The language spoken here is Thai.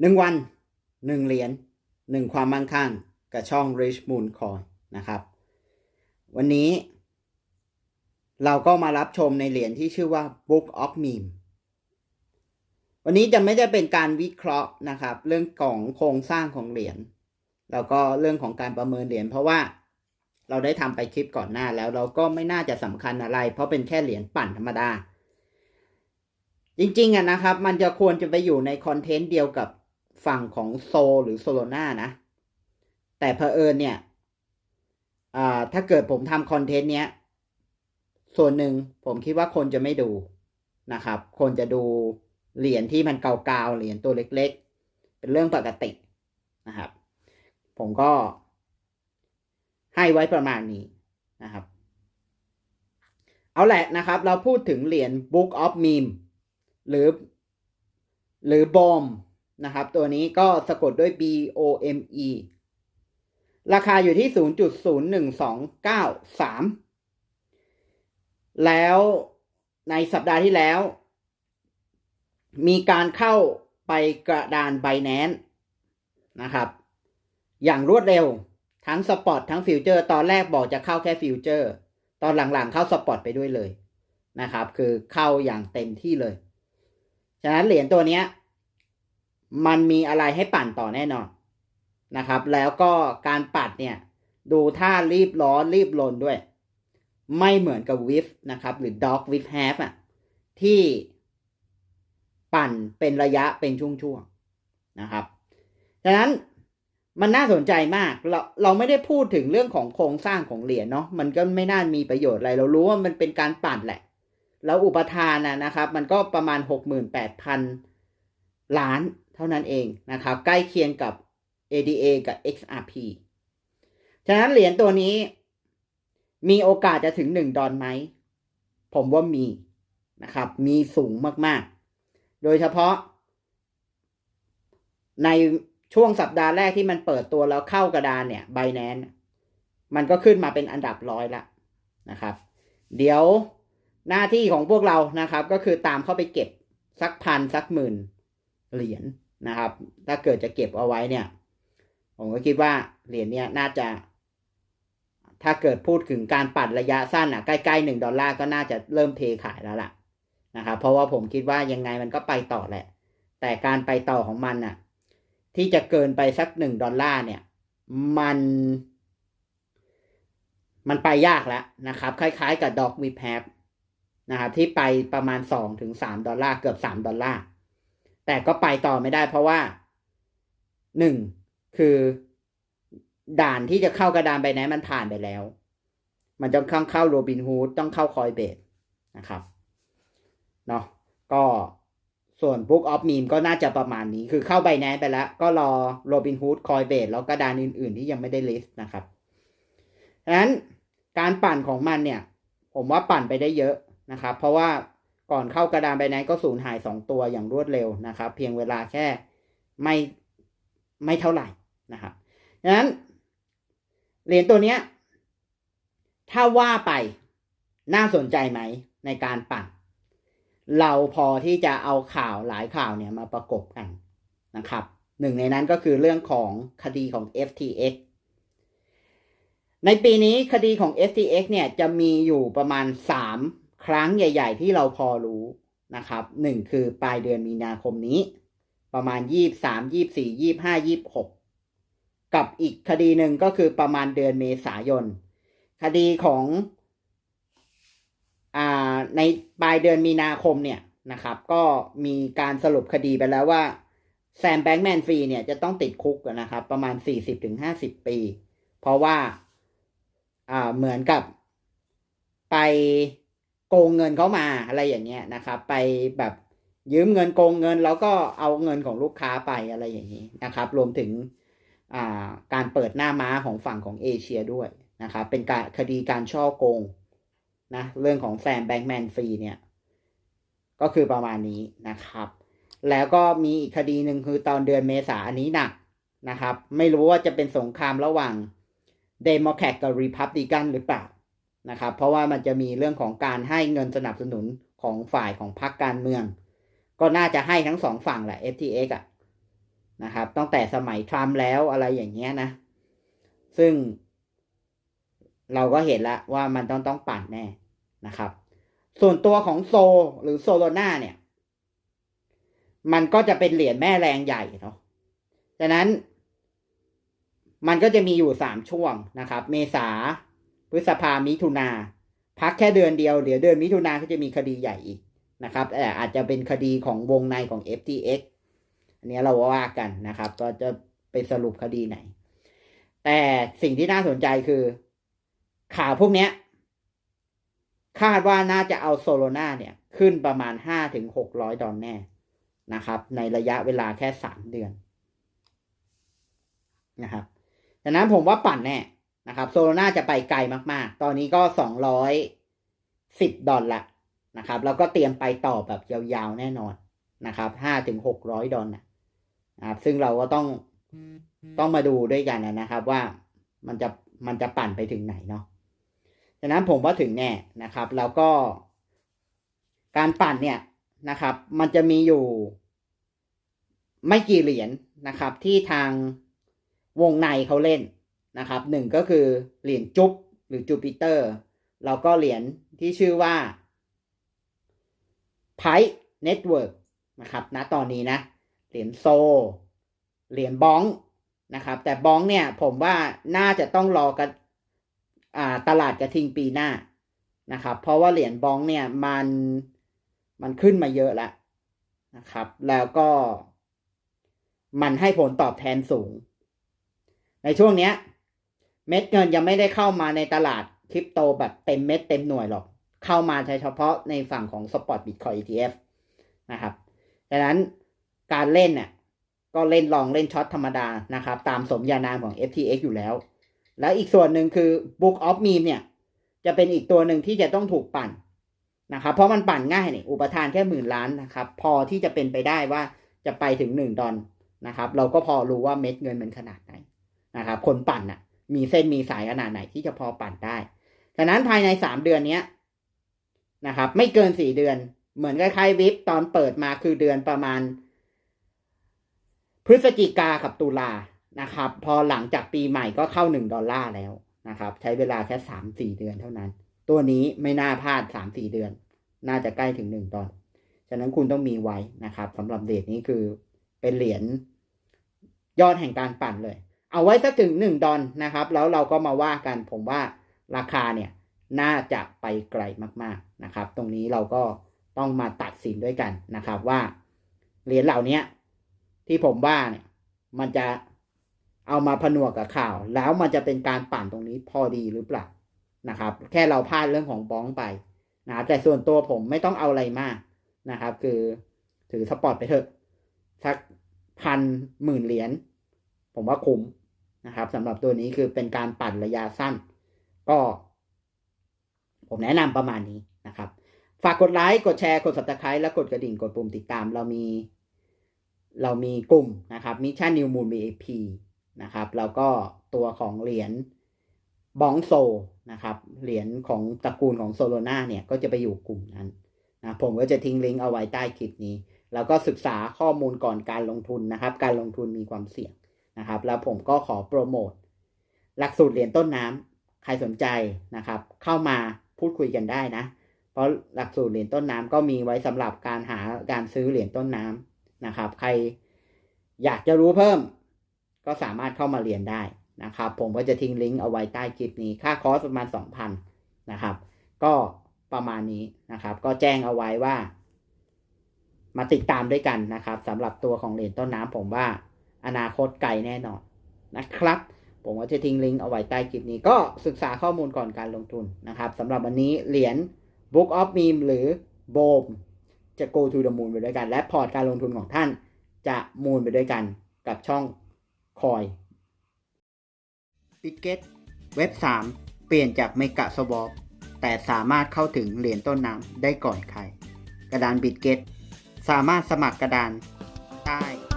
หนึ่งวันหนึ่งเหรียญหนึ่งความมั่งคั่งกับช่อง Rich Moon Coin นะครับ วันนี้เราก็มารับชมในเหรียญที่ชื่อว่า Book of Meme วันนี้จะไม่ได้เป็นการวิเคราะห์นะครับ เรื่องของโครงสร้างของเหรียญแล้วก็เรื่องของการประเมินเหรียญเพราะว่าเราได้ทำไปคลิปก่อนหน้าแล้วเราก็ไม่น่าจะสำคัญอะไร เพราะเป็นแค่เหรียญปั่นธรรมดา จริงๆอะนะครับ มันจะควรจะไปอยู่ในคอนเทนต์เดียวกับ ฝั่งของโซหรือโซโลนานะ แต่เพอเอิญเนี่ยถ้าเกิดผมทำคอนเทนต์เนี้ย ส่วนหนึ่งผมคิดว่าคนจะไม่ดูนะครับ คนจะดูเหรียญที่มันเก่าๆเหรียญตัวเล็กๆ เป็นเรื่องปกตินะครับ ผมก็ให้ไว้ประมาณนี้นะครับ เอาแหละนะครับ เราพูดถึงเหรียญ Book of Meme หรือ หรือบอม นะครับ ตัวนี้ก็สะกดด้วย B O M E ราคาอยู่ที่ 0.01293 แล้วในสัปดาห์ที่แล้ว มีการเข้าไปกระดานไบแนนนะครับ อย่างรวดเร็วทั้งสปอตทั้งฟิวเจอร์ ตอนแรกบอกจะเข้าแค่ฟิวเจอร์ ตอนหลังๆเข้าสปอตไปด้วยเลยนะครับ คือเข้าอย่างเต็มที่เลย ฉะนั้นเหรียญตัวนี้ มันมีอะไรให้ปั่นต่อแน่นอนนะครับ แล้วก็การปัดเนี่ย ดูท่ารีบร้อนรีบลนด้วย ไม่เหมือนกับวิฟนะครับ หรือด็อกวิฟแฮฟอะที่ปั่นเป็นระยะเป็นช่วงๆนะครับฉะนั้นมันน่าสนใจมาก เราเราไม่ได้พูดถึงเรื่องของโครงสร้างของเหรียญเนาะมันก็ไม่น่ามีประโยชน์อะไร เรารู้ว่ามันเป็นการปั่นแหละ แล้วอุปทานนะครับ มันก็ประมาณหกหมื่นแปดพันล้าน ท่านั้นเองนะครับ ใกล้เคียงกับ ADA กับ XRP ฉะนั้นเหรียญตัวนี้มีโอกาสจะถึงหนึ่งดอลไหม ผมว่ามีนะครับ มีสูงมากๆ โดยเฉพาะ ในช่วงสัปดาห์แรกที่มันเปิดตัวแล้วเข้ากระดานเนี่ยไบแนนมันก็ขึ้นมาเป็นอันดับร้อยละนะครับ เดี๋ยวหน้าที่ของพวกเรานะครับ ก็คือตามเข้าไปเก็บสักพันสักหมื่นเหรียญ นะครับ ถ้าเกิดจะเก็บเอาไว้เนี่ย ผมก็คิดว่าเหรียญเนี่ยน่าจะ ถ้าเกิดพูดถึงการปัดระยะสั้นอะใกล้ๆหนึ่งดอลลาร์ก็น่าจะเริ่มเทขายแล้วล่ะนะครับ เพราะว่าผมคิดว่ายังไงมันก็ไปต่อแหละ แต่การไปต่อของมันอะ ที่จะเกินไปสักหนึ่งดอลลาร์เนี่ย มัน มันไปยากแล้วนะครับ คล้ายๆกับดอกวีแพบนะครับที่ไปประมาณสองถึงสามดอลลาร์เกือบสามดอลลาร์ แต่ก็ไปต่อไม่ได้เพราะว่าหนึ่งคือด่านที่จะเข้ากระดานไปไหนมันผ่านไปแล้ว มันต้องเข้าเข้าโรบินฮูดต้องเข้าคอยเบสนะครับเนาะก็ส่วน Book of Meme ก็น่าจะประมาณนี้คือเข้าใบแนนไปแล้ว ก็รอ Robinhood Coinbase แล้วก็ดานอื่น ๆ ที่ยังไม่ได้ลิสต์นะครับดังนั้นการปั่นของมันเนี่ย ผมว่าปั่นไปได้เยอะนะครับ เพราะว่า ก่อนเข้ากระดานใบแนนก็สูญหายสองตัวอย่างรวดเร็วนะครับ เพียงเวลาแค่ไม่ไม่เท่าไหร่นะครับดังนั้นเหรียญตัวเนี้ยถ้าว่าไปน่าสนใจไหมในการปั่น เราพอที่จะเอาข่าวหลายข่าวเนี่ยมาประกบกันนะครับหนึ่งในนั้นก็คือเรื่องของคดีของ FTX ในปีนี้คดีของ FTX เนี่ยจะมีอยู่ประมาณ 3 ครั้งใหญ่ ๆ ที่เราพอรู้นะครับหนึ่งคือปลายเดือนมีนาคมนี้ ประมาณ23 24 25 26กับอีกคดีหนึ่งก็คือประมาณเดือนเมษายน คดีของในปลายเดือนมีนาคมเนี่ยนะครับ ก็มีการสรุปคดีไปแล้วว่าแซมแบงค์แมนฟรีเนี่ยจะต้องติดคุกนะครับ ประมาณ40-50ปี เพราะว่าอ่าเหมือนกับไป โกงเงินเขามาอะไรอย่างเงี้ยนะครับ ไปแบบยืมเงินโกงเงินแล้วก็เอาเงินของลูกค้าไปอะไรอย่างนี้นะครับ รวมถึงการเปิดหน้าม้าของฝั่งของเอเชียด้วยนะครับ เป็นการคดีการช่อโกงนะเรื่องของแซมแบงค์แมนฟรีเนี่ย ก็คือประมาณนี้นะครับ แล้วก็มีอีกคดีหนึ่งคือตอนเดือนเมษาอันนี้หนักนะครับ ไม่รู้ว่าจะเป็นสงครามระหว่างเดโมแครตกับรีพับลิกันหรือเปล่า นะครับ เพราะว่ามันจะมีเรื่องของการให้เงินสนับสนุนของฝ่ายของพรรคการเมือง ก็น่าจะให้ทั้งสองฝั่งแหละ FTX อะนะครับตั้งแต่สมัยทรัมป์แล้วอะไรอย่างเงี้ยนะ ซึ่งเราก็เห็นแล้วว่ามันต้องต้องปั่นแน่นะครับ ส่วนตัวของโซหรือโซโลนาเนี่ย มันก็จะเป็นเหรียญแม่แรงใหญ่เนาะดังนั้น มันก็จะมีอยู่สามช่วงนะครับ เมษา พฤษภามิถุนาพักแค่เดือนเดียว เดี๋ยวเดือนมิถุนาก็จะมีคดีใหญ่อีกนะครับแต่อาจจะเป็นคดีของวงในของ FTX อันนี้เราว่ากันนะครับ ก็จะไปสรุปคดีไหน แต่สิ่งที่น่าสนใจคือ ข่าวพวกนี้คาดว่าน่าจะเอาโซโลนาเนี่ย ขึ้นประมาณห้าถึงหกร้อยดอลแน่นะครับ ในระยะเวลาแค่สามเดือนนะครับดังนั้นผมว่าปั่นแน่ นะครับโซโลนาจะไปไกลมากๆ ตอนนี้ก็สองร้อยสิบดอลละนะครับ แล้วก็เตรียมไปต่อแบบยาวๆแน่นอนนะครับห้าถึงหกร้อยดอลนะครับ ซึ่งเราก็ต้องต้องมาดูด้วยกันนะครับว่ามันจะมันจะปั่นไปถึงไหนเนาะฉะนั้นผมว่าถึงแน่นะครับ แล้วก็การปั่นเนี่ยนะครับ มันจะมีอยู่ไม่กี่เหรียญนะครับ ที่ทางวงในเขาเล่น นะครับหนึ่งก็คือเหรียญจุ๊บหรือจูปิเตอร์แล้วก็เหรียญที่ชื่อว่าไพเน็ตเวิร์กนะครับณตอนนี้นะ เหรียญโซ เหรียญบ้องนะครับ แต่บ้องเนี่ยผมว่าน่าจะต้องรอกันตลาดกระทิงปีหน้านะครับ เพราะว่าเหรียญบ้องเนี่ยมันมันขึ้นมาเยอะแล้วนะครับ แล้วก็มันให้ผลตอบแทนสูง ในช่วงเนี้ย เม็ดเงินยังไม่ได้เข้ามาในตลาดคริปโตแบบเต็มเม็ดเต็มหน่วยหรอก เข้ามาเฉพาะในฝั่งของ Spot Bitcoin ETF นะครับดังนั้นการเล่นเนี่ยก็เล่นลองเล่นช็อตธรรมดานะครับ ตามสมญานามของ FTX อยู่แล้ว แล้วอีกส่วนหนึ่งคือ Book of Meme เนี่ย จะเป็นอีกตัวหนึ่งที่จะต้องถูกปั่นนะครับ เพราะมันปั่นง่ายเนี่ยอุปทานแค่หมื่นล้านนะครับ พอที่จะเป็นไปได้ว่าจะไปถึงหนึ่งดอลนะครับ เราก็พอรู้ว่าเม็ดเงินมันขนาดไหนนะครับ คนปั่นน่ะ มีเส้นมีสายขนาดไหนที่จะพอปั่นได้ฉะนั้นภายในสามเดือนเนี้ยนะครับ ไม่เกินสี่เดือน เหมือนคล้ายๆวิปตอนเปิดมาคือเดือนประมาณ พฤศจิกากับตุลานะครับ พอหลังจากปีใหม่ก็เข้าหนึ่งดอลลาร์แล้วนะครับ ใช้เวลาแค่สามสี่เดือนเท่านั้น ตัวนี้ไม่น่าพลาดสามสี่เดือน น่าจะใกล้ถึงหนึ่งดอลฉะนั้นคุณต้องมีไว้นะครับสำหรับเดทนี้คือเป็นเหรียญยอดแห่งการปั่นเลย เอาไว้สักถึงหนึ่งดอลนะครับ แล้วเราก็มาว่ากันผมว่าราคาเนี่ยน่าจะไปไกลมากๆนะครับ ตรงนี้เราก็ต้องมาตัดสินด้วยกันนะครับว่าเหรียญเหล่านี้ที่ผมว่าเนี่ยมันจะเอามาผนวกกับข่าว แล้วมันจะเป็นการปั่นตรงนี้พอดีหรือเปล่านะครับ แค่เราพลาดเรื่องของบ้องไปนะครับแต่ส่วนตัวผมไม่ต้องเอาอะไรมากนะครับ คือถือสปอร์ตไปเถอะสักพันหมื่นเหรียญผมว่าคุ้ม นะครับสำหรับตัวนี้คือเป็นการปั่นระยะสั้น ก็ ผมแนะนำประมาณนี้นะครับ ฝากกดไลค์กดแชร์กด subscribe และกดกระดิ่งกดปุ่มติดตาม เรามี เรามีกลุ่มนะครับมิชชั่นนิวมูล BAP นะครับแล้วก็ตัวของเหรียญบองโซนะครับเหรียญของตระกูลของโซโลนาเนี่ยก็จะไปอยู่กลุ่มนั้นนะผมก็จะทิ้งลิงก์เอาไว้ใต้คลิปนี้ แล้วก็ศึกษาข้อมูลก่อนการลงทุนนะครับ การลงทุนมีความเสี่ยง นะครับ แล้วผมก็ขอโปรโมทหลักสูตรเหรียญต้นน้ำใครสนใจนะครับ เข้ามาพูดคุยกันได้นะ เพราะหลักสูตรเหรียญต้นน้ำก็มีไว้สำหรับการหาการซื้อเหรียญต้นน้ำนะครับ ใครอยากจะรู้เพิ่ม ก็สามารถเข้ามาเรียนได้นะครับ ผมก็จะทิ้งลิงก์เอาไว้ใต้คลิปนี้ ค่าคอร์สประมาณ 2,000นะครับ ก็ประมาณนี้นะครับ ก็แจ้งเอาไว้ว่า มาติดตามด้วยกันนะครับสำหรับตัวของเหรียญต้นน้ำผมว่า อนาคตไกลแน่นอนนะครับ ผมก็จะทิ้งลิงก์เอาไว้ใต้คลิปนี้ก็ศึกษาข้อมูลก่อนการลงทุนนะครับสำหรับวันนี้เหรียญ Book of Meme หรือ BOM จะ go to the moon ไปด้วยกัน และพอร์ตการลงทุนของท่านจะมูนไปด้วยกันกับช่องคอยบิตเกตเว็บ 3 เปลี่ยนจากเมกะสวอปแต่สามารถเข้าถึงเหรียญต้นน้ำได้ก่อนใคร กระดานบิตเกตสามารถสมัครกระดานได้